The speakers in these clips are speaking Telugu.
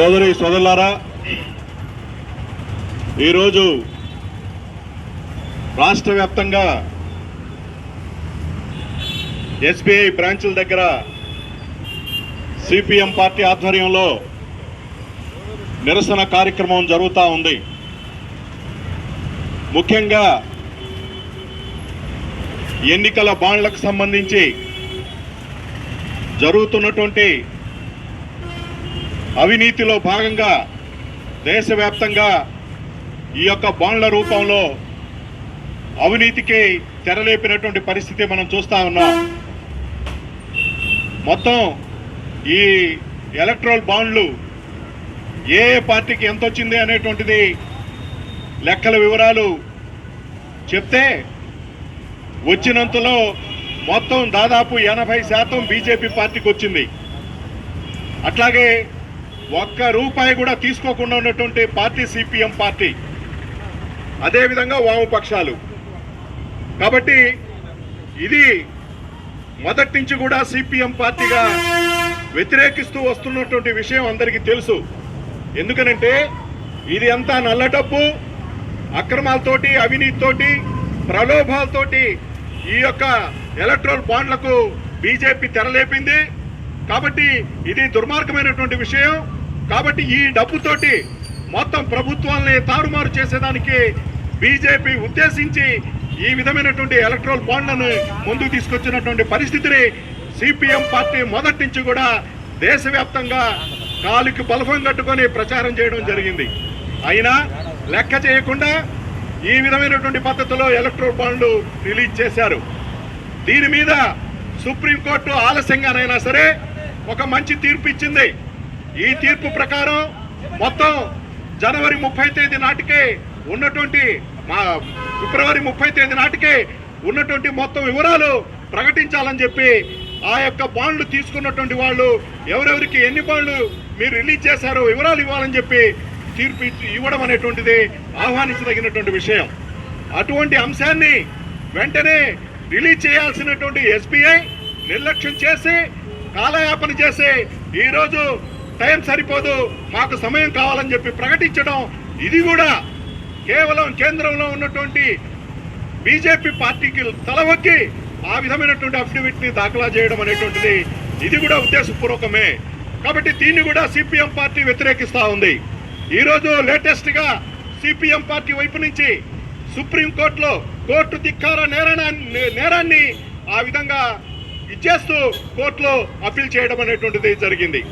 సోదరి సోదరులారా ఈరోజు రాష్ట్ర వ్యాప్తంగా ఎస్బీఐ బ్రాంచుల దగ్గర సిపిఎం పార్టీ ఆధ్వర్యంలో నిరసన కార్యక్రమం జరుగుతూ ఉంది. ముఖ్యంగా ఎన్నికల బాండ్లకు సంబంధించి జరుగుతున్నటువంటి అవినీతిలో భాగంగా దేశవ్యాప్తంగా ఈ యొక్క బాండ్ల రూపంలో అవినీతికి తెరలేపినటువంటి పరిస్థితి మనం చూస్తా ఉన్నాం. మొత్తం ఈ ఎలక్ట్రల్ బాండ్లు ఏ ఏ పార్టీకి ఎంత వచ్చింది అనేటువంటిది లెక్కల వివరాలు చెప్తే వచ్చినంతలో మొత్తం దాదాపు ఎనభై శాతం బీజేపీ పార్టీకి వచ్చింది. అట్లాగే ఒక్క రూపాయి కూడా తీసుకోకుండా ఉన్నటువంటి పార్టీ సిపిఎం పార్టీ. అదేవిధంగా వామపక్షాలు కాబట్టి ఇది మొదటి నుంచి కూడా సిపిఎం పార్టీగా వ్యతిరేకిస్తూ వస్తున్నటువంటి విషయం అందరికీ తెలుసు. ఎందుకనంటే ఇది అంతా నల్ల డబ్బు అక్రమాలతోటి అవినీతితోటి ప్రలోభాలతోటి ఈ యొక్క ఎలక్ట్రల్ బాండ్లకు బీజేపీ తెరలేపింది. కాబట్టి ఇది దుర్మార్గమైనటువంటి విషయం. కాబట్టి ఈ డబ్బుతోటి మొత్తం ప్రభుత్వాల్ని తారుమారు చేసేదానికి బీజేపీ ఉద్దేశించి ఈ విధమైనటువంటి ఎలక్ట్రల్ బాండ్లను ముందుకు తీసుకొచ్చినటువంటి పరిస్థితిని సిపిఎం పార్టీ మొదటి నుంచి కూడా దేశవ్యాప్తంగా కాలుకి బలఫం కట్టుకొని ప్రచారం చేయడం జరిగింది. అయినా లెక్క చేయకుండా ఈ విధమైనటువంటి పద్ధతిలో ఎలక్ట్రల్ బాండ్లు రిలీజ్ చేశారు. దీని మీద సుప్రీంకోర్టు ఆలస్యంగానైనా సరే ఒక మంచి తీర్పు ఇచ్చింది. ఈ తీర్పు ప్రకారం మొత్తం జనవరి ముప్పై తేదీ నాటికే ఉన్నటువంటి మా ఫిబ్రవరి ముప్పై తేదీ నాటికే ఉన్నటువంటి మొత్తం వివరాలు ప్రకటించాలని చెప్పి ఆ యొక్క బాండ్లు తీసుకున్నటువంటి వాళ్ళు ఎవరెవరికి ఎన్ని బాండ్లు మీరు రిలీజ్ చేశారో వివరాలు ఇవ్వాలని చెప్పి తీర్పు ఇవ్వడం అనేటువంటిది ఆహ్వానించదగినటువంటి విషయం. అటువంటి అంశాన్ని వెంటనే రిలీజ్ చేయాల్సినటువంటి ఎస్బీఐ నిర్లక్ష్యం చేసి కాలయాపన చేసి ఈరోజు టైం సరిపోదు మాకు సమయం కావాలని చెప్పి ప్రకటించడం ఇది కూడా కేవలం కేంద్రంలో ఉన్నటువంటి బీజేపీ పార్టీకి తలవొక్కి ఆ విధమైనటువంటి అఫిడవిట్ని దాఖలా చేయడం అనేటువంటిది ఇది కూడా ఉద్దేశపూర్వకమే. కాబట్టి దీన్ని కూడా సిపిఎం పార్టీ వ్యతిరేకిస్తూ ఉంది. ఈరోజు లేటెస్ట్గా సిపిఎం పార్టీ వైపు నుంచి సుప్రీంకోర్టులో కోర్టు ధిక్కార నేరాన్ని నేరాన్ని ఆ విధంగా ఇచ్చేస్తూ కోర్టులో అప్పీల్ చేయడం అనేటువంటిది జరిగింది.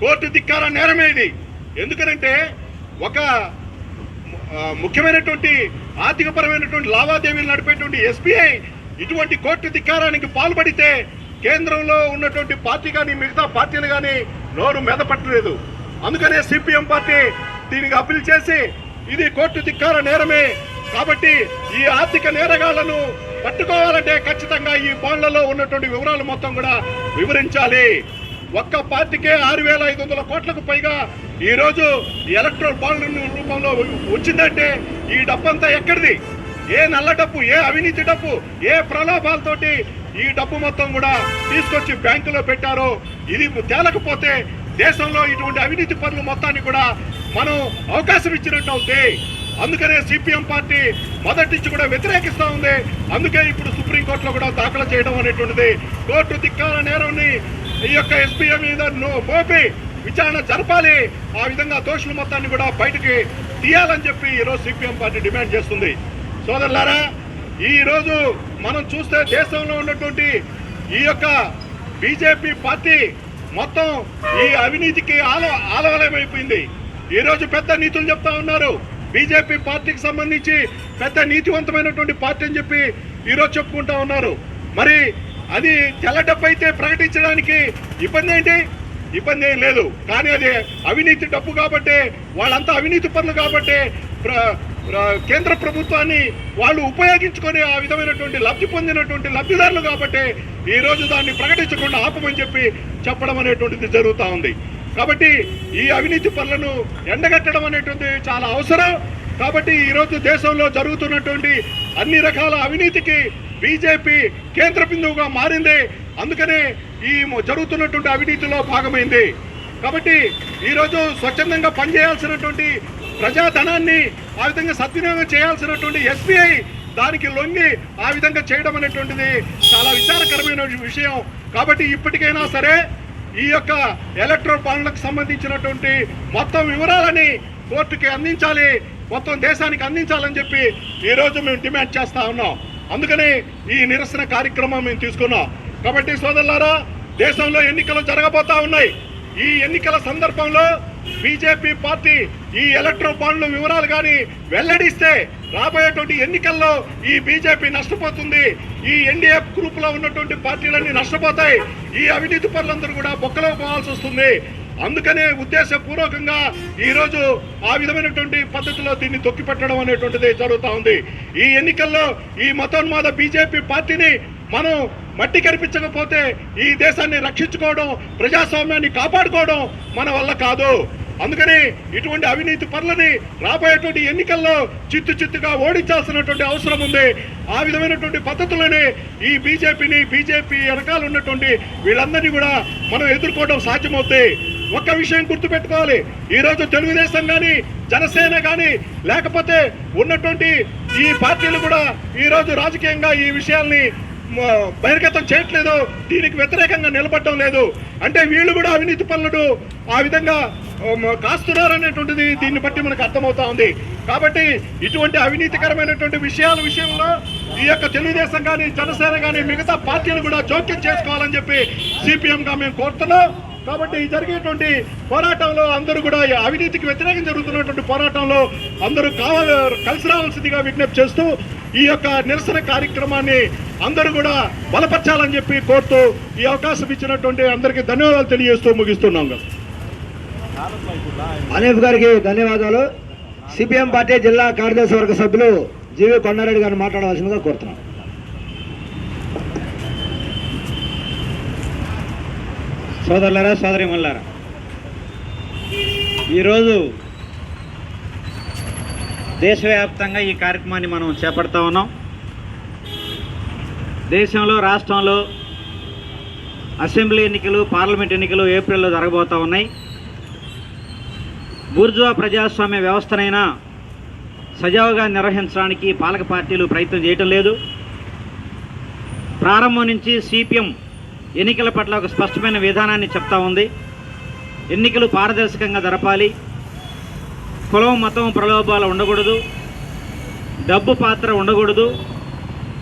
కోర్టు ధిక్కార నేరమే ఇది ఎందుకనంటే ఒక ముఖ్యమైనటువంటి ఆర్థికపరమైనటువంటి లావాదేవీలు నడిపేటువంటి ఎస్బీఐ ఇటువంటి కోర్టు ధిక్కారానికి పాల్పడితే కేంద్రంలో ఉన్నటువంటి పార్టీ కానీ మిగతా పార్టీలు కానీ నోరు మెదపట్టలేదు అందుకనే సిపిఎం పార్టీ దీనికి అప్పీల్ చేసి ఇది కోర్టు ధిక్కార నేరమే. కాబట్టి ఈ ఆర్థిక నేరగాళ్ళను పట్టుకోవాలంటే ఖచ్చితంగా ఈ బాండ్లలో ఉన్నటువంటి వివరాలు మొత్తం కూడా వివరించాలి. ఒక్క పార్టీకే ఆరు వేల ఐదు వందల కోట్లకు పైగా ఈరోజు ఎలక్ట్రల్ బాండ్ రూపంలో వచ్చిందంటే ఈ డబ్బంతా ఎక్కడిది? ఏ నల్ల డబ్బు ఏ అవినీతి డబ్బు ఏ ప్రలోభాలతోటి ఈ డబ్బు మొత్తం కూడా తీసుకొచ్చి బ్యాంకులో పెట్టారో ఇది తేలకపోతే దేశంలో ఇటువంటి అవినీతి పనులు మొత్తాన్ని కూడా మనం అవకాశం ఇచ్చినట్టు అవుతుంది అందుకనే సిపిఎం పార్టీ మొదటి నుంచి కూడా వ్యతిరేకిస్తూ ఉంది. అందుకే ఇప్పుడు సుప్రీంకోర్టులో కూడా దాఖలు చేయడం అనేటువంటిది కోర్టు ధిక్కాల నేరంని ఈ యొక్క ఎస్పీఎం మీద మోపి విచారణ జరపాలి. ఆ విధంగా దోషుల మొత్తాన్ని కూడా బయటికి తీయాలని చెప్పి ఈరోజు సిపిఎం పార్టీ డిమాండ్ చేస్తుంది. సోదరులారా ఈరోజు మనం చూస్తే దేశంలో ఉన్నటువంటి ఈ యొక్క బీజేపీ పార్టీ మొత్తం ఈ అవినీతికి ఆలో ఆలవలమైపోయింది. ఈరోజు పెద్ద నీతులు చెప్తా ఉన్నారు. బీజేపీ పార్టీకి సంబంధించి పెద్ద నీతివంతమైనటువంటి పార్టీ అని చెప్పి ఈరోజు చెప్పుకుంటా ఉన్నారు. మరి అది తెల్ల డబ్బు అయితే ప్రకటించడానికి ఇబ్బంది ఏంటి? ఇబ్బంది ఏం లేదు. కానీ అది అవినీతి డబ్బు కాబట్టి వాళ్ళంతా అవినీతి పనులు కాబట్టి ప్ర- కేంద్ర ప్రభుత్వాన్ని వాళ్ళు ఉపయోగించుకొని ఆ విధమైనటువంటి లబ్ధి పొందినటువంటి లబ్ధిదారులు కాబట్టి ఈ రోజు దాన్ని ప్రకటించకుండా ఆపమని చెప్పి చెప్పడం అనేటువంటిది జరుగుతూ ఉంది. కాబట్టి ఈ అవినీతి పనులను ఎండగట్టడం అనేటువంటిది చాలా అవసరం. కాబట్టి ఈ రోజు దేశంలో జరుగుతున్నటువంటి అన్ని రకాల అవినీతికి బీజేపీ కేంద్ర బిందువుగా మారింది. అందుకనే ఈ జరుగుతున్నటువంటి అవినీతిలో భాగమైంది. కాబట్టి ఈరోజు స్వచ్ఛందంగా పనిచేయాల్సినటువంటి ప్రజాధనాన్ని ఆ విధంగా సద్వినియోగం చేయాల్సినటువంటి ఎస్బీఐ దానికి లొంగి ఆ విధంగా చేయడం అనేటువంటిది చాలా విచారకరమైన విషయం. కాబట్టి ఇప్పటికైనా సరే ఈ యొక్క ఎలక్ట్రల్ బాండ్లకు సంబంధించినటువంటి మొత్తం వివరాలని కోర్టుకి అందించాలి మొత్తం దేశానికి అందించాలని చెప్పి ఈరోజు మేము డిమాండ్ చేస్తా ఉన్నాం. అందుకనే ఈ నిరసన కార్యక్రమం మేము తీసుకున్నాం. కాబట్టి సోదరులారా దేశంలో ఎన్నికలు జరగబోతా ఉన్నాయి. ఈ ఎన్నికల సందర్భంలో బీజేపీ పార్టీ ఈ ఎలక్ట్రల్ బాండ్ల వివరాలు కానీ వెల్లడిస్తే రాబోయేటువంటి ఎన్నికల్లో ఈ బీజేపీ నష్టపోతుంది. ఈ ఎన్డీఏ గ్రూప్లో ఉన్నటువంటి పార్టీలన్నీ నష్టపోతాయి. ఈ అవినీతి పనులందరూ కూడా బొక్కలో పోవాల్సి వస్తుంది. అందుకనే ఉద్దేశపూర్వకంగా ఈ రోజు ఆ విధమైనటువంటి పద్ధతిలో దీన్ని తొక్కిపెట్టడం అనేటువంటిది జరుగుతూ ఉంది. ఈ ఎన్నికల్లో ఈ మతోన్మాద బీజేపీ పార్టీని మనం మట్టి కనిపించకపోతే ఈ దేశాన్ని రక్షించుకోవడం ప్రజాస్వామ్యాన్ని కాపాడుకోవడం మన వల్ల కాదు. అందుకని ఇటువంటి అవినీతి పనులని రాబోయేటువంటి ఎన్నికల్లో చిత్తు చిత్తుగా ఓడించాల్సినటువంటి అవసరం ఉంది. ఆ విధమైనటువంటి పద్ధతులని ఈ బీజేపీని బీజేపీ వెనకాల ఉన్నటువంటి వీళ్ళందరినీ కూడా మనం ఎదుర్కోవడం సాధ్యమవుతుంది ఒక్క విషయం గుర్తుపెట్టుకోవాలి. ఈ రోజు తెలుగుదేశం కానీ జనసేన కానీ లేకపోతే ఉన్నటువంటి ఈ పార్టీలు కూడా ఈ రోజు రాజకీయంగా ఈ విషయాల్ని బహిర్గతం చేయట్లేదు. దీనికి వ్యతిరేకంగా నిలబడటం లేదు. అంటే వీళ్ళు కూడా అవినీతి పనులను ఆ విధంగా కాస్తున్నారు అనేటువంటిది దీన్ని బట్టి మనకు అర్థమవుతా ఉంది. కాబట్టి ఇటువంటి అవినీతికరమైనటువంటి విషయాల విషయంలో ఈ యొక్క తెలుగుదేశం కానీ జనసేన కానీ మిగతా పార్టీలు కూడా జోక్యం చేసుకోవాలని చెప్పి సిపిఎంగా మేము కోరుతున్నాం. కాబట్టి జరిగేటువంటి పోరాటంలో అందరూ కూడా అవినీతికి వ్యతిరేకం జరుగుతున్నటువంటి పోరాటంలో అందరూ కావాలి కలిసి రావాల్సిందిగా విజ్ఞప్తి చేస్తూ ఈ యొక్క నిరసన కార్యక్రమాన్ని అందరూ కూడా బలపరచాలని చెప్పి కోరుతూ ఈ అవకాశం ఇచ్చినటువంటి అందరికీ ధన్యవాదాలు తెలియజేస్తూ ముగిస్తున్నాం అనేఫ్ గారికి ధన్యవాదాలు. సిపిఎం పార్టీ జిల్లా కార్యదర్శి వర్గ సభ్యులు జీవి కొండారెడ్డి గారిని మాట్లాడవలసిందిగా కోరుతున్నాను సోదరులరా సోదరిమల్లారా ఈరోజు దేశవ్యాప్తంగా ఈ కార్యక్రమాన్ని మనం చేపడతా ఉన్నాం. దేశంలో రాష్ట్రంలో అసెంబ్లీ ఎన్నికలు పార్లమెంట్ ఎన్నికలు ఏప్రిల్లో జరగబోతూ ఉన్నాయి. బూర్జువా ప్రజాస్వామ్య వ్యవస్థనైనా సజావుగా నిర్వహించడానికి పాలక పార్టీలు ప్రయత్నం చేయటం లేదు. ప్రారంభం నుంచి సిపిఎం ఎన్నికల పట్ల ఒక స్పష్టమైన విధానాన్ని చెప్తా ఉంది. ఎన్నికలు పారదర్శకంగా జరపాలి. కులం మతం ప్రలోభాలు ఉండకూడదు. డబ్బు పాత్ర ఉండకూడదు.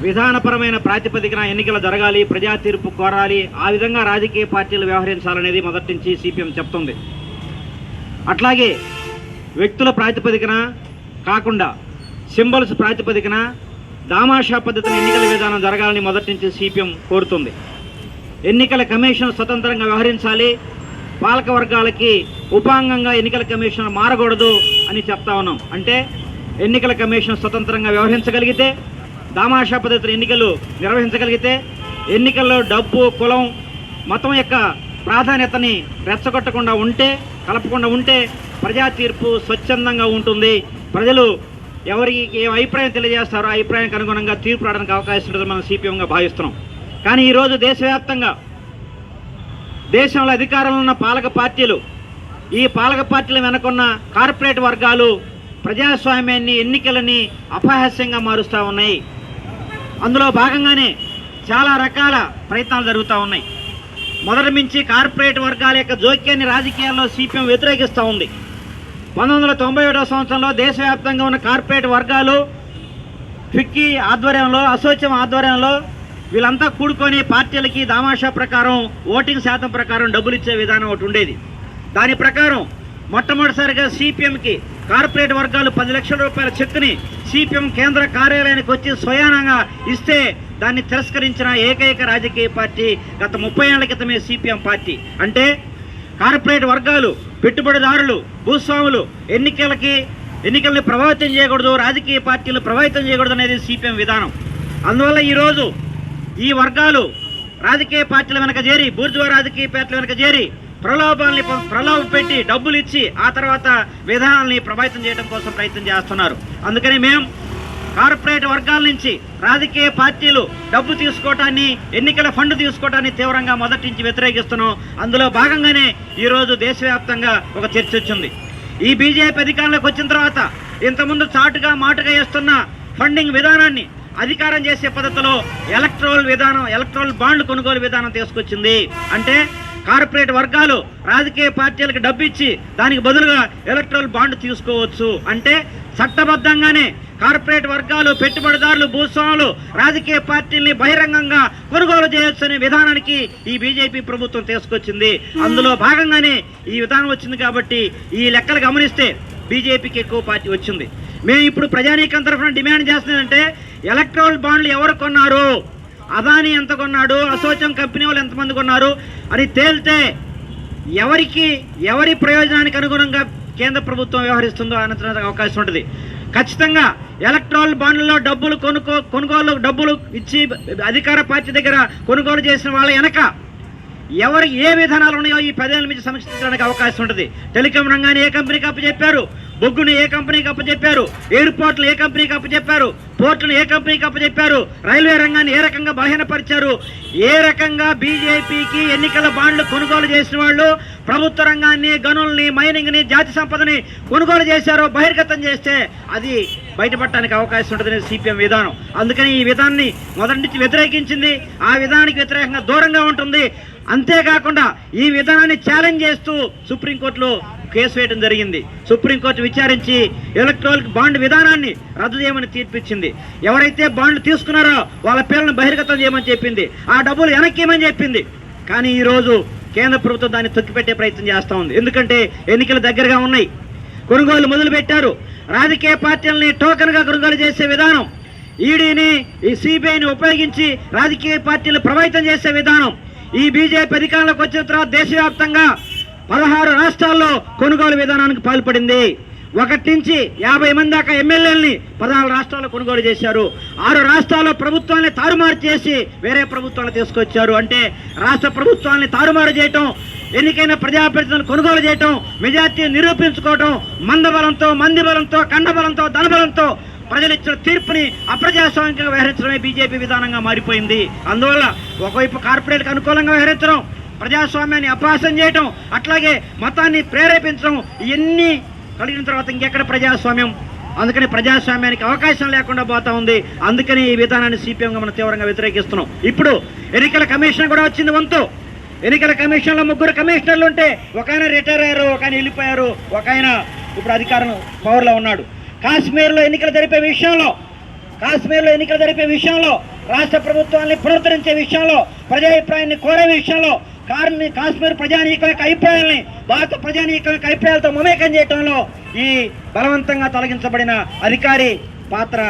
విధానపరమైన ప్రాతిపదికన ఎన్నికలు జరగాలి ప్రజా తీర్పు కోరాలి. ఆ విధంగా రాజకీయ పార్టీలు వ్యవహరించాలనేది మొదటి నుంచి సిపిఎం చెప్తుంది. అట్లాగే వ్యక్తుల ప్రాతిపదికన కాకుండా సింబల్స్ ప్రాతిపదికన దామాషా పద్ధతిని ఎన్నికల విధానం జరగాలని మొదటి నుంచి సిపిఎం కోరుతుంది. ఎన్నికల కమిషన్ స్వతంత్రంగా వ్యవహరించాలి. పాలక వర్గాలకి ఉపాంగంగా ఎన్నికల కమిషన్ మారకూడదు అని చెప్తా ఉన్నాం. అంటే ఎన్నికల కమిషన్ స్వతంత్రంగా వ్యవహరించగలిగితే దామాషా పద్ధతిలో ఎన్నికలు నిర్వహించగలిగితే ఎన్నికల్లో డబ్బు కులం మతం యొక్క ప్రాధాన్యతని రెచ్చగొట్టకుండా ఉంటే కలపకుండా ఉంటే ప్రజా తీర్పు స్వచ్ఛందంగా ఉంటుంది. ప్రజలు ఎవరికి ఏ అభిప్రాయం తెలియజేస్తారో ఆ అభిప్రాయానికి అనుగుణంగా తీర్పు రావడానికి అవకాశం ఉంటుందని మనం సిపిఎంగా భావిస్తున్నాం. కానీ ఈరోజు దేశవ్యాప్తంగా దేశంలో అధికారంలో ఉన్న పాలక పార్టీలు ఈ పాలక పార్టీల వెనకున్న కార్పొరేట్ వర్గాలు ప్రజాస్వామ్యాన్ని ఎన్నికలని అపహాస్యంగా మారుస్తూ ఉన్నాయి. అందులో భాగంగానే చాలా రకాల ప్రయత్నాలు జరుగుతూ ఉన్నాయి. మొదటి నుంచి కార్పొరేట్ వర్గాల యొక్క జోక్యాన్ని రాజకీయాల్లో సిపిఎం వ్యతిరేకిస్తూ ఉంది. పంతొమ్మిది వందల తొంభై ఏడవ సంవత్సరంలో దేశవ్యాప్తంగా ఉన్న కార్పొరేట్ వర్గాలు ఫిక్కీ ఆధ్వర్యంలో అసోచ్యం ఆధ్వర్యంలో వీళ్ళంతా కూడుకొని పార్టీలకి దామాషా ప్రకారం ఓటింగ్ శాతం ప్రకారం డబ్బులు ఇచ్చే విధానం ఒకటి ఉండేది. దాని ప్రకారం మొట్టమొదటిసారిగా సిపిఎంకి కార్పొరేట్ వర్గాలు పది లక్షల రూపాయల చెక్కుని సిపిఎం కేంద్ర కార్యాలయానికి వచ్చి స్వయానంగా ఇస్తే దాన్ని తిరస్కరించిన ఏకైక రాజకీయ పార్టీ గత ముప్పై ఏళ్ళ క్రితమే సిపిఎం పార్టీ. అంటే కార్పొరేట్ వర్గాలు పెట్టుబడిదారులు భూస్వాములు ఎన్నికలకి ఎన్నికల్ని ప్రభావితం చేయకూడదు రాజకీయ పార్టీలు ప్రభావితం చేయకూడదు అనేది సిపిఎం విధానం. అందువల్ల ఈరోజు ఈ వర్గాలు రాజకీయ పార్టీల వెనక చేరి బూర్జువా రాజకీయ పార్టీల వెనక చేరి ప్రలోభాలని ప్రలోభం ప్రలోభ పెట్టి డబ్బులు ఇచ్చి ఆ తర్వాత విధానాల్ని ప్రభావితం చేయడం కోసం ప్రయత్నం చేస్తున్నారు. అందుకని మేము కార్పొరేట్ వర్గాల నుంచి రాజకీయ పార్టీలు డబ్బు తీసుకోవటాన్ని ఎన్నికల ఫండ్ తీసుకోవటాన్ని తీవ్రంగా మొదటి నుంచి వ్యతిరేకిస్తున్నాం. అందులో భాగంగానే ఈరోజు దేశవ్యాప్తంగా ఒక చర్చ వచ్చింది. ఈ బీజేపీ అధికారంలోకి వచ్చిన తర్వాత ఇంతకుముందు చాటుగా మాటుగా వేస్తున్న ఫండింగ్ విధానాన్ని అధికారం చేసే పద్ధతిలో ఎలక్ట్రోల్ విధానం ఎలక్ట్రోల్ బాండ్ కొనుగోలు విధానం తీసుకొచ్చింది. అంటే కార్పొరేట్ వర్గాలు రాజకీయ పార్టీలకు డబ్బు ఇచ్చి దానికి బదులుగా ఎలక్ట్రల్ బాండ్ తీసుకోవచ్చు. అంటే చట్టబద్ధంగానే కార్పొరేట్ వర్గాలు పెట్టుబడిదారులు భూస్వాములు రాజకీయ పార్టీల్ని బహిరంగంగా కొనుగోలు చేయొచ్చు అనే విధానానికి ఈ బీజేపీ ప్రభుత్వం తీసుకొచ్చింది. అందులో భాగంగానే ఈ విధానం వచ్చింది కాబట్టి ఈ లెక్కలు గమనిస్తే బీజేపీకి ఎక్కువ పార్టీ వచ్చింది. మేము ఇప్పుడు ప్రజానీకం తరఫున డిమాండ్ చేస్తున్నామంటే ఎలక్ట్రల్ బాండ్లు ఎవరు కొన్నారు? అదాని ఎంత కొన్నాడు? అసోచం కంపెనీ వాళ్ళు ఎంతమంది కొన్నారు? అని తేలితే ఎవరికి ఎవరి ప్రయోజనానికి అనుగుణంగా కేంద్ర ప్రభుత్వం వ్యవహరిస్తుందో అనడానికి అవకాశం ఉంటుంది. ఖచ్చితంగా ఎలక్ట్రాల్ బాండ్లలో డబ్బులు కొనుక్కో కొనుగోలు డబ్బులు ఇచ్చి అధికార పార్టీ దగ్గర కొనుగోలు చేసిన వాళ్ళ వెనక ఎవరు ఏ విధానాలు ఉన్నాయో ఈ పదేళ్ళ నుంచి సమీక్షించడానికి అవకాశం ఉంటుంది. టెలికాం రంగాన్ని ఏ కంపెనీకి అప్పచెప్పారు బొగ్గును ఏ కంపెనీకి అప్పచెప్పారు ఎయిర్పోర్ట్లు ఏ కంపెనీకి అప్పచెప్పారు పోర్టును ఏ కంపెనీకి అప్పచెప్పారు రైల్వే రంగాన్ని ఏ రకంగా బలహీనపరిచారు? ఏ రకంగా బీజేపీకి ఎన్నికల బాండ్లు కొనుగోలు చేసిన వాళ్ళు ప్రభుత్వ రంగాన్ని గనుల్ని మైనింగ్ని జాతి సంపదని కొనుగోలు చేశారో బహిర్గతం చేస్తే అది బయటపడటానికి అవకాశం ఉంటుంది సిపిఎం విధానం. అందుకని ఈ విధానాన్ని మొదటి నుంచి వ్యతిరేకించింది. ఆ విధానానికి వ్యతిరేకంగా దూరంగా ఉంటుంది. అంతేకాకుండా ఈ విధానాన్ని ఛాలెంజ్ చేస్తూ సుప్రీంకోర్టులో కేసు వేయడం జరిగింది. సుప్రీంకోర్టు విచారించి ఎలక్ట్రానిక్ బాండ్ విధానాన్ని రద్దు చేయమని తీర్పిచ్చింది. ఎవరైతే బాండ్లు తీసుకున్నారో వాళ్ళ పేర్లను బహిర్గతం చేయమని చెప్పింది. ఆ డబ్బులు వెనక్కి ఇవ్వమని చెప్పింది. కానీ ఈరోజు కేంద్ర ప్రభుత్వం దాన్ని తొక్కిపెట్టే ప్రయత్నం చేస్తూ ఉంది. ఎందుకంటే ఎన్నికలు దగ్గరగా ఉన్నాయి. కొనుగోలు మొదలుపెట్టారు. రాజకీయ పార్టీలని టోకన్గా కొనుగోలు చేసే విధానం ఈడీని ఈ సిబిఐని ఉపయోగించి రాజకీయ పార్టీలు ప్రభావితం చేసే విధానం ఈ బీజేపీ అధికారంలోకి వచ్చిన తర్వాత దేశవ్యాప్తంగా పదహారు రాష్ట్రాల్లో కొనుగోలు విధానానికి పాల్పడింది. ఒకటి నుంచి యాభై మంది దాకా ఎమ్మెల్యేలని పదహారు రాష్ట్రాల్లో కొనుగోలు చేశారు. ఆరు రాష్ట్రాల్లో ప్రభుత్వాన్ని తారుమారు చేసి వేరే ప్రభుత్వాన్ని తీసుకొచ్చారు. అంటే రాష్ట్ర ప్రభుత్వాన్ని తారుమారు చేయటం ఎన్నికైన ప్రజాప్రతినిధులను కొనుగోలు చేయటం మెజార్టీ నిరూపించుకోవటం మందబలంతో మంది బలంతో కండబలంతో ధనబలంతో ప్రజలు ఇచ్చిన తీర్పుని అప్రజాస్వామికంగా వ్యవహరించడమే బీజేపీ విధానంగా మారిపోయింది. అందువల్ల ఒకవైపు కార్పొరేట్కి అనుకూలంగా వ్యవహరించడం ప్రజాస్వామ్యాన్ని అపహాసం చేయటం అట్లాగే మతాన్ని ప్రేరేపించడం ఇవన్నీ కలిగిన తర్వాత ఇంకెక్కడ ప్రజాస్వామ్యం? అందుకని ప్రజాస్వామ్యానికి అవకాశం లేకుండా పోతా ఉంది. అందుకని ఈ విధానాన్ని సిపిఎంగా మనం తీవ్రంగా వ్యతిరేకిస్తున్నాం. ఇప్పుడు ఎన్నికల కమిషన్ కూడా వచ్చింది వంతు. ఎన్నికల కమిషన్లో ముగ్గురు కమిషనర్లు ఉంటే ఒక ఆయన రిటైర్ అయ్యారు ఒక ఆయన వెళ్ళిపోయారు ఒక ఆయన ఇప్పుడు అధికారం పవర్లో ఉన్నాడు. కాశ్మీర్లో ఎన్నికలు జరిపే విషయంలో కాశ్మీర్లో ఎన్నికలు జరిపే విషయంలో రాష్ట్ర ప్రభుత్వాన్ని పునరుద్ధరించే విషయంలో ప్రజాభిప్రాయాన్ని కోరే విషయంలో కార్మి కాశ్మీర్ ప్రజానీకం యొక్క అభిప్రాయాలని భారత ప్రజానీకం యొక్క అభిప్రాయాలతో మమేకం చేయడంలో ఈ బలవంతంగా తొలగించబడిన అధికారి పాత్ర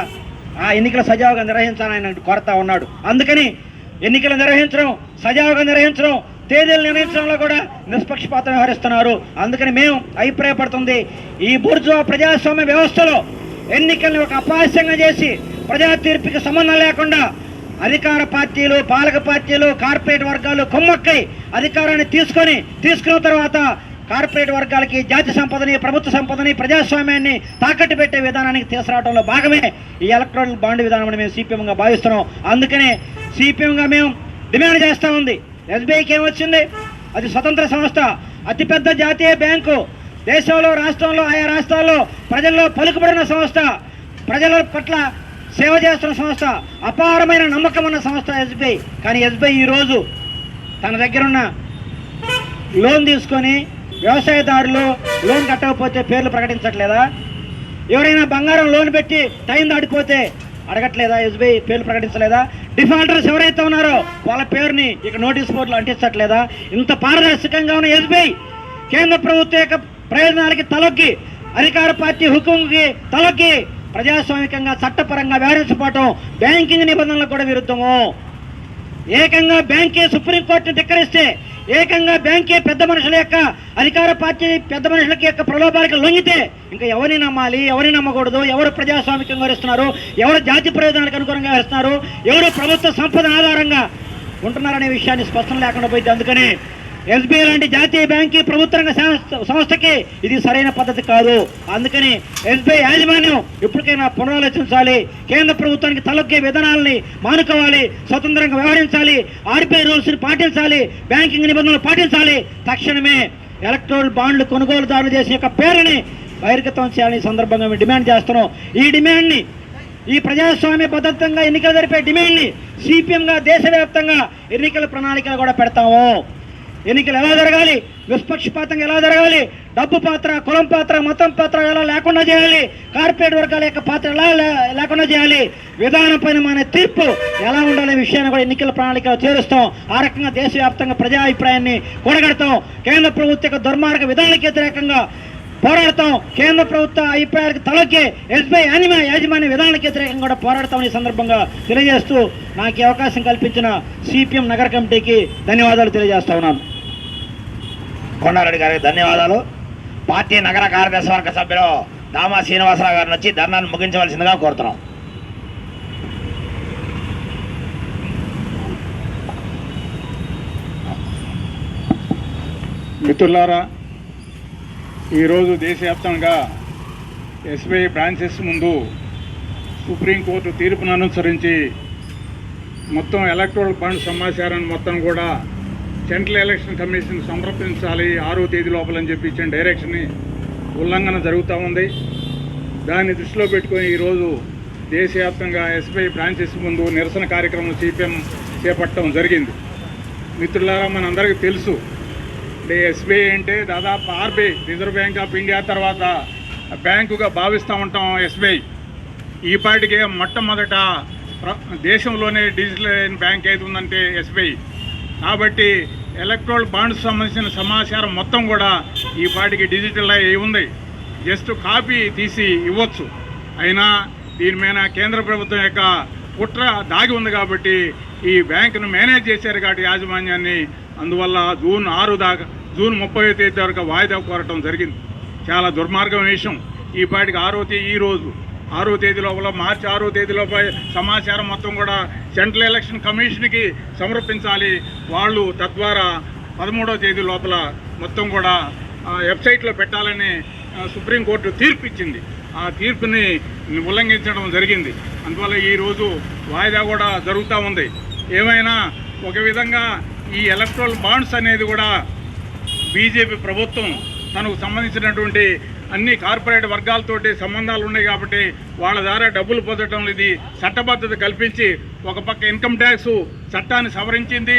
ఆ ఎన్నికల సజావుగా నిర్వహించాలని కొరత కోరుతా ఉన్నాడు. అందుకని ఎన్నికలు నిర్వహించడం సజావుగా నిర్వహించడం తేదీలు నిర్ణయించడంలో కూడా నిష్పక్షపాతం వ్యవహరిస్తున్నారు. అందుకని మేము అభిప్రాయపడుతుంది. ఈ బూర్జువా ప్రజాస్వామ్య వ్యవస్థలో ఎన్నికల్ని ఒక అపహాస్యంగా చేసి ప్రజా తీర్పుకి సంబంధం లేకుండా అధికార పార్టీలు పాలక పార్టీలు కార్పొరేట్ వర్గాలు కొమ్మక్కై అధికారాన్ని తీసుకొని తీసుకున్న తర్వాత కార్పొరేట్ వర్గాలకి జాతి సంపదని ప్రభుత్వ సంపదని ప్రజాస్వామ్యాన్ని తాకట్టు పెట్టే విధానానికి తీసుకురావడంలో భాగమే ఈ ఎలక్ట్రానిక్ బాండ్ విధానం అని మేము సిపిఎంగా భావిస్తున్నాం. అందుకనే సిపిఎంగా మేము డిమాండ్ చేస్తూ ఉంది. ఎస్బీఐకి ఏమొచ్చింది? అది స్వతంత్ర సంస్థ అతిపెద్ద జాతీయ బ్యాంకు. దేశంలో రాష్ట్రంలో ఆయా రాష్ట్రాల్లో ప్రజల్లో పలుకుబడిన సంస్థ. ప్రజల పట్ల సేవ చేస్తున్న సంస్థ. అపారమైన నమ్మకం ఉన్న సంస్థ ఎస్బీఐ. కానీ ఎస్బీఐ ఈరోజు తన దగ్గరున్న లోన్ తీసుకొని వ్యవసాయదారులు లోన్ కట్టకపోతే పేర్లు ప్రకటించట్లేదా? ఎవరైనా బంగారం లోన్ పెట్టి టైం దాటిపోతే అడగట్లేదా ఎస్బీఐ పేర్లు ప్రకటించలేదా? డిఫాల్టర్స్ ఎవరైతే ఉన్నారో వాళ్ళ పేరుని ఇక నోటీస్ బోర్డులో అంటించట్లేదా? ఇంత పారదర్శకంగా ఉన్న ఎస్బీఐ కేంద్ర ప్రభుత్వం యొక్క ప్రయోజనాలకి తలొక్కి అధికార పార్టీ హుకుంకి తలొక్కి ప్రజాస్వామికంగా చట్టపరంగా వ్యవహరించబోవటం బ్యాంకింగ్ నిబంధనలకు కూడా విరుద్ధము. ఏకంగా బ్యాంకే సుప్రీంకోర్టును ధిక్కరిస్తే ఏకంగా బ్యాంకే పెద్ద మనుషుల యొక్క అధికార పార్టీ పెద్ద మనుషులకి యొక్క ప్రలోభాలకు లొంగితే ఇంకా ఎవరిని నమ్మాలి ఎవరిని నమ్మకూడదు ఎవరు ప్రజాస్వామికంగా వ్యవహరిస్తున్నారు ఎవరు జాతి ప్రయోజనాలకు అనుగుణంగా వ్యవహరిస్తున్నారు ఎవరు ప్రభుత్వ సంపద ఆధారంగా ఉంటున్నారనే విషయాన్ని స్పష్టం లేకుండా పోయింది. అందుకని ఎస్బీఐ లాంటి జాతీయ బ్యాంకి ప్రభుత్వ రంగ సంస్థ- సంస్థకి ఇది సరైన పద్ధతి కాదు. అందుకని ఎస్బీఐ యాజమాన్యం ఇప్పటికైనా పునరాలోచించాలి. కేంద్ర ప్రభుత్వానికి తలొక్కే విధానాలని మానుకోవాలి. స్వతంత్రంగా వ్యవహరించాలి. ఆర్బీఐ రూల్స్ని పాటించాలి. బ్యాంకింగ్ నిబంధనలు పాటించాలి. తక్షణమే ఎలక్ట్రోల్ బాండ్లు కొనుగోలుదారులు చేసిన యొక్క పేరుని బహిర్గతం చేయాలని సందర్భంగా మేము డిమాండ్ చేస్తున్నాం. ఈ డిమాండ్ని ఈ ప్రజాస్వామ్య భద్రతంగా ఎన్నికలు జరిపే డిమాండ్ని సిపిఎంగా దేశవ్యాప్తంగా ఎన్నికల ప్రణాళికలు కూడా పెడతాము. ఎన్నికలు ఎలా జరగాలి? నిష్పక్షపాతంగా ఎలా జరగాలి? డబ్బు పాత్ర కులం పాత్ర మతం పాత్ర ఎలా లేకుండా చేయాలి? కార్పొరేట్ వర్గాల యొక్క పాత్ర ఎలా లే- లేకుండా చేయాలి? విధానం పైన మన తీర్పు ఎలా ఉండాలనే విషయాన్ని కూడా ఎన్నికల ప్రణాళికలో చేరుస్తాం. ఆ రకంగా దేశవ్యాప్తంగా ప్రజా అభిప్రాయాన్ని కూడగడతాం కేంద్ర ప్రభుత్వ యొక్క దుర్మార్గ విధానాలకు వ్యతిరేకంగా పోరాడతాం. కేంద్ర ప్రభుత్వ అభిప్రాయాలకు తలకే ఎస్బీఐ యానిమా యాజమాన్య విధానానికి వ్యతిరేకంగా కూడా పోరాడతామని సందర్భంగా తెలియజేస్తూ నాకు అవకాశం కల్పించిన సిపిఎం నగర కమిటీకి ధన్యవాదాలు తెలియజేస్తా ఉన్నాను. కొండారెడ్డి గారికి ధన్యవాదాలు. పార్టీ నగర కార్యదర్శి వర్గ సభ్యులు దామా శ్రీనివాసరావు గారిని వచ్చి ధర్నాను ముగించవలసిందిగా కోరుతున్నాం. మిత్రులారా ఈరోజు దేశవ్యాప్తంగా ఎస్బీఐ బ్రాంచెస్ ముందు సుప్రీంకోర్టు తీర్పును అనుసరించి మొత్తం ఎలక్ట్రల్ ఫండ్ సమాచారాన్ని మొత్తం కూడా సెంట్రల్ ఎలక్షన్ కమిషన్ సమర్పించాలి ఆరో తేదీ లోపలని చెప్పి ఇచ్చిన డైరెక్షన్ని ఉల్లంఘన జరుగుతూ ఉంది. దాన్ని దృష్టిలో పెట్టుకొని ఈరోజు దేశవ్యాప్తంగా ఎస్బీఐ బ్రాంచెస్ ముందు నిరసన కార్యక్రమం సిపిఎం చేపట్టడం జరిగింది. మిత్రులారా మనందరికీ తెలుసు అంటే ఎస్బీఐ అంటే దాదాపు RBI reserve bank of India తర్వాత బ్యాంకుగా భావిస్తూ ఉంటాం ఎస్బీఐ. ఈ పాటికే మొట్టమొదట ప్ర- దేశంలోనే డిజిటల్ బ్యాంక్ ఏది ఉందంటే ఎస్బీఐ. కాబట్టి ఎలక్ట్రోల్ బాండ్స్ సంబంధించిన సమాచారం మొత్తం కూడా ఈ పాటికి డిజిటల్ అయి ఉంది. జస్ట్ కాపీ తీసి ఇవ్వచ్చు. అయినా దీని మీద కేంద్ర ప్రభుత్వం యొక్క కుట్ర దాగి ఉంది కాబట్టి ఈ బ్యాంకును మేనేజ్ చేశారు కాబట్టి యాజమాన్యాన్ని. అందువల్ల జూన్ ఆరు దాకా జూన్ ముప్పై తేదీ వరకు వాయిదా కోరటం జరిగింది. చాలా దుర్మార్గం విషయం. ఈ పాటికి ఆరో తేదీ ఈ రోజు. ఆరో తేదీ లోపల మార్చి ఆరో తేదీ లోపల సమాచారం మొత్తం కూడా సెంట్రల్ ఎలక్షన్ కమిషన్కి సమర్పించాలి. వాళ్ళు తద్వారా పదమూడో తేదీ లోపల మొత్తం కూడా వెబ్సైట్లో పెట్టాలని సుప్రీంకోర్టు తీర్పు ఇచ్చింది ఆ తీర్పుని ఉల్లంఘించడం జరిగింది. అందువల్ల ఈరోజు వాయిదా కూడా జరుగుతూ ఉంది. ఏమైనా ఒక విధంగా ఈ ఎలక్ట్రల్ బాండ్స్ అనేది కూడా బీజేపీ ప్రభుత్వం తనకు సంబంధించినటువంటి అన్ని కార్పొరేట్ వర్గాలతోటి సంబంధాలు ఉన్నాయి కాబట్టి వాళ్ళ ద్వారా డబ్బులు పొందడం ఇది చట్టబద్ధత కల్పించి ఒక పక్క ఇన్కమ్ ట్యాక్స్ చట్టాన్ని సవరించింది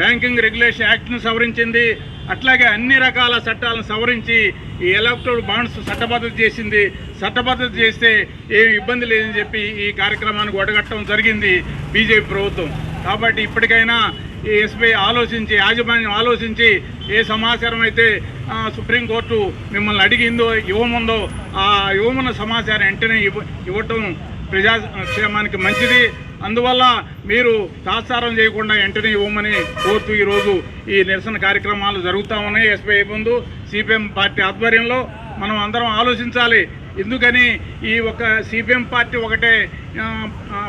బ్యాంకింగ్ రెగ్యులేషన్ యాక్ట్ను సవరించింది అట్లాగే అన్ని రకాల చట్టాలను సవరించి ఈ ఎలక్ట్రల్ బాండ్స్ చట్టబద్ధత చేసింది. చట్టబద్ధత చేస్తే ఏమి ఇబ్బంది లేదని చెప్పి ఈ కార్యక్రమానికి ఒడగట్టడం జరిగింది బీజేపీ ప్రభుత్వం. కాబట్టి ఇప్పటికైనా ఈ ఎస్బీఐ ఆలోచించి యాజమాన్యం ఆలోచించి ఏ సమాచారం అయితే సుప్రీంకోర్టు మిమ్మల్ని అడిగిందో ఇవ్వముందో ఆ ఇవ్వమన్న సమాచారం వెంటనే ఇవ్వ ఇవ్వటం ప్రజాక్షేమానికి మంచిది. అందువల్ల మీరు తాత్సారం చేయకుండా వెంటనే ఇవ్వమని కోరుతూ ఈరోజు ఈ నిరసన కార్యక్రమాలు జరుగుతూ ఉన్నాయి ఎస్బీఐ ముందు. సిపిఎం పార్టీ ఆధ్వర్యంలో మనం అందరం ఆలోచించాలి. ఎందుకని ఈ ఒక సిపిఎం పార్టీ ఒకటే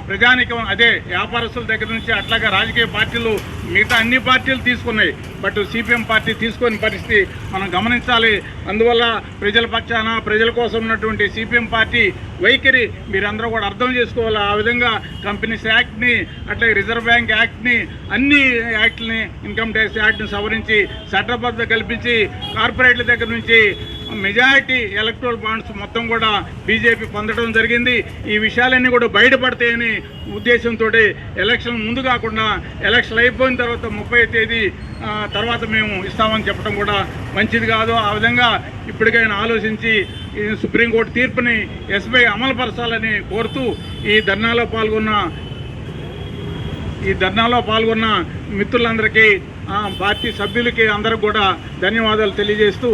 ప్రజానికం అదే వ్యాపారస్తుల దగ్గర నుంచి అట్లాగే రాజకీయ పార్టీలు మిగతా అన్ని పార్టీలు తీసుకున్నాయి. బట్ సిపిఎం పార్టీ తీసుకొని పరిస్థితి మనం గమనించాలి. అందువల్ల ప్రజల పక్షాన ప్రజల కోసం ఉన్నటువంటి సిపిఎం పార్టీ వైఖరి మీరందరూ కూడా అర్థం చేసుకోవాలి. ఆ విధంగా కంపెనీస్ యాక్ట్ని అట్లాగే రిజర్వ్ బ్యాంక్ యాక్ట్ని అన్ని యాక్ట్ని ఇన్కమ్ ట్యాక్స్ యాక్ట్ని సవరించి చట్టబద్ధత కల్పించి కార్పొరేట్ల దగ్గర నుంచి మెజారిటీ ఎలక్ట్రల్ బాండ్స్ మొత్తం కూడా బీజేపీ పొందడం జరిగింది. ఈ విషయాలన్నీ కూడా బయటపడతాయని ఉద్దేశంతో ఎలక్షన్ ముందు కాకుండా ఎలక్షన్ అయిపోయిన తర్వాత ముప్పై తేదీ తర్వాత మేము ఇస్తామని చెప్పడం కూడా మంచిది కాదు. ఆ విధంగా ఇప్పటికైనా ఆలోచించి సుప్రీంకోర్టు తీర్పుని ఎస్బీఐ అమలుపరచాలని కోరుతూ ఈ ధర్నాలో పాల్గొన్న ఈ ధర్నాలో పాల్గొన్న మిత్రులందరికీ పార్టీ సభ్యులకి అందరికి కూడా ధన్యవాదాలు తెలియజేస్తూ